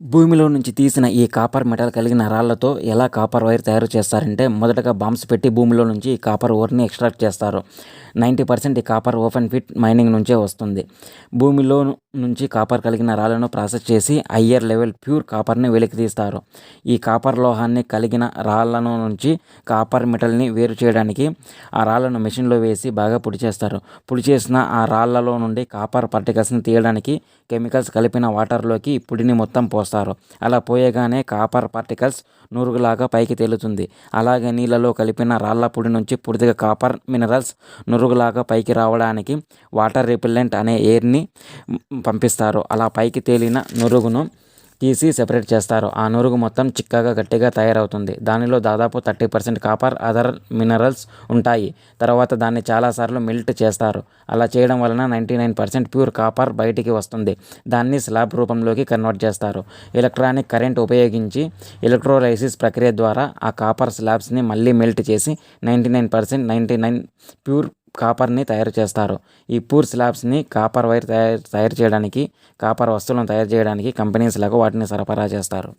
భూమిలో నుంచి తీసిన ఈ కాపర్ మెటల్ కలిగిన రాళ్ళతో ఎలా కాపర్ వైర్ తయారు చేస్తారంటే మొదటగా బాంబ్స్ పెట్టి భూమిలో నుంచి ఈ కాపర్ ఓర్ని ఎక్స్ట్రాక్ట్ చేస్తారు. నైంటీ పర్సెంట్ ఈ కాపర్ ఓపెన్ ఫిట్ మైనింగ్ నుంచే వస్తుంది. భూమిలో నుంచి కాపర్ కలిగిన రాళ్ళను ప్రాసెస్ చేసి హయ్యర్ లెవెల్ ప్యూర్ కాపర్ని వెలికి తీస్తారు. ఈ కాపర్ లోహాన్ని కలిగిన రాళ్ళను నుంచి కాపర్ మెటల్ని వేరు చేయడానికి ఆ రాళ్ళను మెషిన్లో వేసి బాగా పొడి చేస్తారు. పొడి చేసిన ఆ రాళ్ళలో నుండి కాపర్ పార్టికల్స్ని తీయడానికి కెమికల్స్ కలిపిన వాటర్లోకి పొడిని మొత్తం పోస్తారు. అలా పోయగానే కాపర్ పార్టికల్స్ నురుగులాగా పైకి తేలుతుంది. అలాగే నీళ్ళలో కలిపిన రాళ్ళ పొడి నుంచి పూర్తిగా కాపర్ మినరల్స్ నురుగు పురుగులాగా పైకి రావడానికి వాటర్ రిపెల్లెంట్ అనే ఎయిర్ని పంపిస్తారు. అలా పైకి తేలిన నురుగును తీసి సెపరేట్ చేస్తారు. ఆ నురుగు మొత్తం చిక్కగా గట్టిగా తయారవుతుంది. దానిలో దాదాపు thirty percent copper other minerals ఉంటాయి. తర్వాత దాన్ని చాలాసార్లు మెల్ట్ చేస్తారు. అలా చేయడం వలన ninety nine percent pure copper బయటికి వస్తుంది. దాన్ని స్లాబ్ రూపంలోకి కన్వర్ట్ చేస్తారు. ఎలక్ట్రానిక్ కరెంట్ ఉపయోగించి ఎలక్ట్రోలైసిస్ ప్రక్రియ ద్వారా ఆ కాపర్ స్లాబ్స్ని మళ్ళీ మెల్ట్ చేసి ninety nine percent ninety nine pure కాపర్ని తయారు చేస్తారు. ఈ పూర్ స్లాబ్స్ని కాపర్ వైర్ తయారు తయారు చేయడానికి కాపర్ వస్తువులను తయారు చేయడానికి కంపెనీస్లకు వాటిని సరఫరా చేస్తారు.